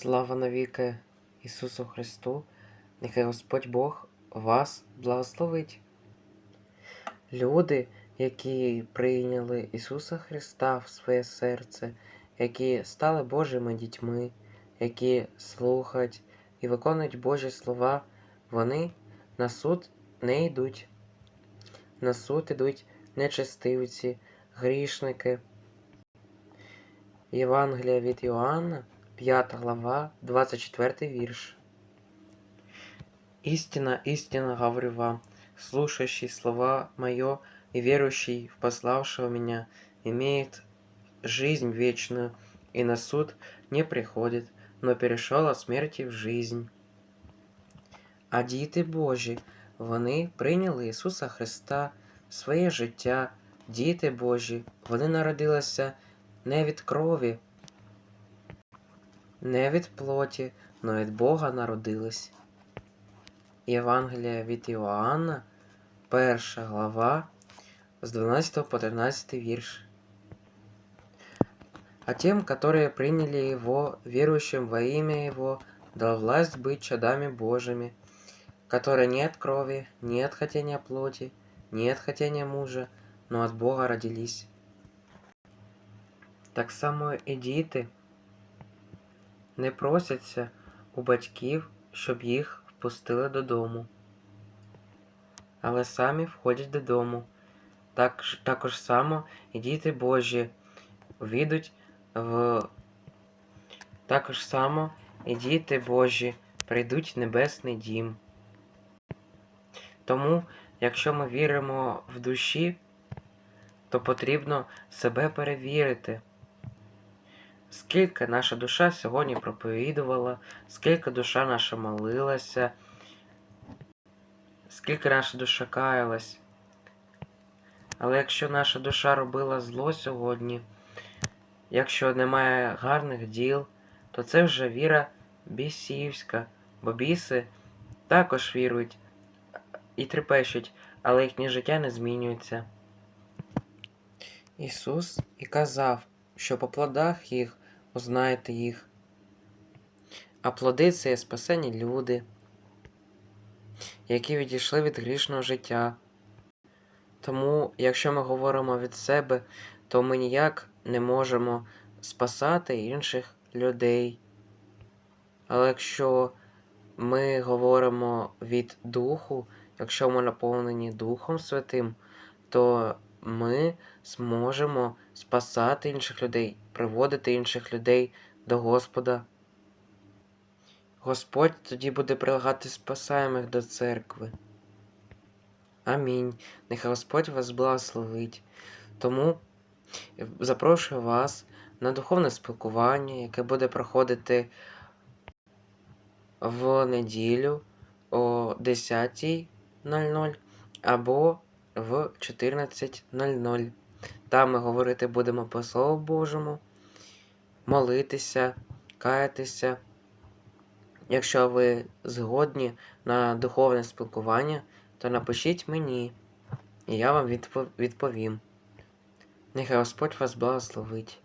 Слава навіки Ісусу Христу, нехай Господь Бог вас благословить. Люди, які прийняли Ісуса Христа в своє серце, які стали Божими дітьми, які слухають і виконують Божі слова, вони на суд не йдуть. На суд ідуть нечестивці, грішники. Євангелія від Іоанна, 5 глава, 24 вірш. Истина, истинно говорю вам, слушающий слова Мое и верующий в пославшего Меня имеет жизнь вечную, и на суд не приходит, но перешел от смерти в жизнь. А діти Божі, вони прийняли Ісуса Христа в своє життя. Діти Божі, вони народилися не від крові, не від плоті, но від Бога народились. Євангелія від Іоанна, перша глава, з 12 по 13 вірш. А тем, которые приняли Его, верующим во имя Его, дал власть быть чадами Божьими, которые не от крови, не от хотения плоти, не от хотения мужа, но от Бога родились. Так само і діти не просяться у батьків, щоб їх впустили додому. Але самі входять додому. Так, також само і діти Божі війдуть в також само і діти Божі прийдуть в небесний дім. Тому, якщо ми віримо в душі, то потрібно себе перевірити. Скільки наша душа сьогодні проповідувала, скільки душа наша молилася, скільки наша душа каялась. Але якщо наша душа робила зло сьогодні, якщо немає гарних діл, то це вже віра бісівська, бо біси також вірують і трепещуть, але їхнє життя не змінюється. Ісус і казав, що по плодах їх узнаєте їх. А плоди це є спасені люди, які відійшли від грішного життя. Тому, якщо ми говоримо від себе, то ми ніяк не можемо спасати інших людей. Але якщо ми говоримо від Духу, якщо ми наповнені Духом Святим, то ми зможемо спасати інших людей, приводити інших людей до Господа. Господь тоді буде прилагати спасаємих до церкви. Амінь. Нехай Господь вас благословить. Тому запрошую вас на духовне спілкування, яке буде проходити в неділю о 10.00 або в 14.00. Там ми говорити будемо по Слову Божому, молитися, каятися. Якщо ви згодні на духовне спілкування, то напишіть мені, і я вам відповім. Нехай Господь вас благословить.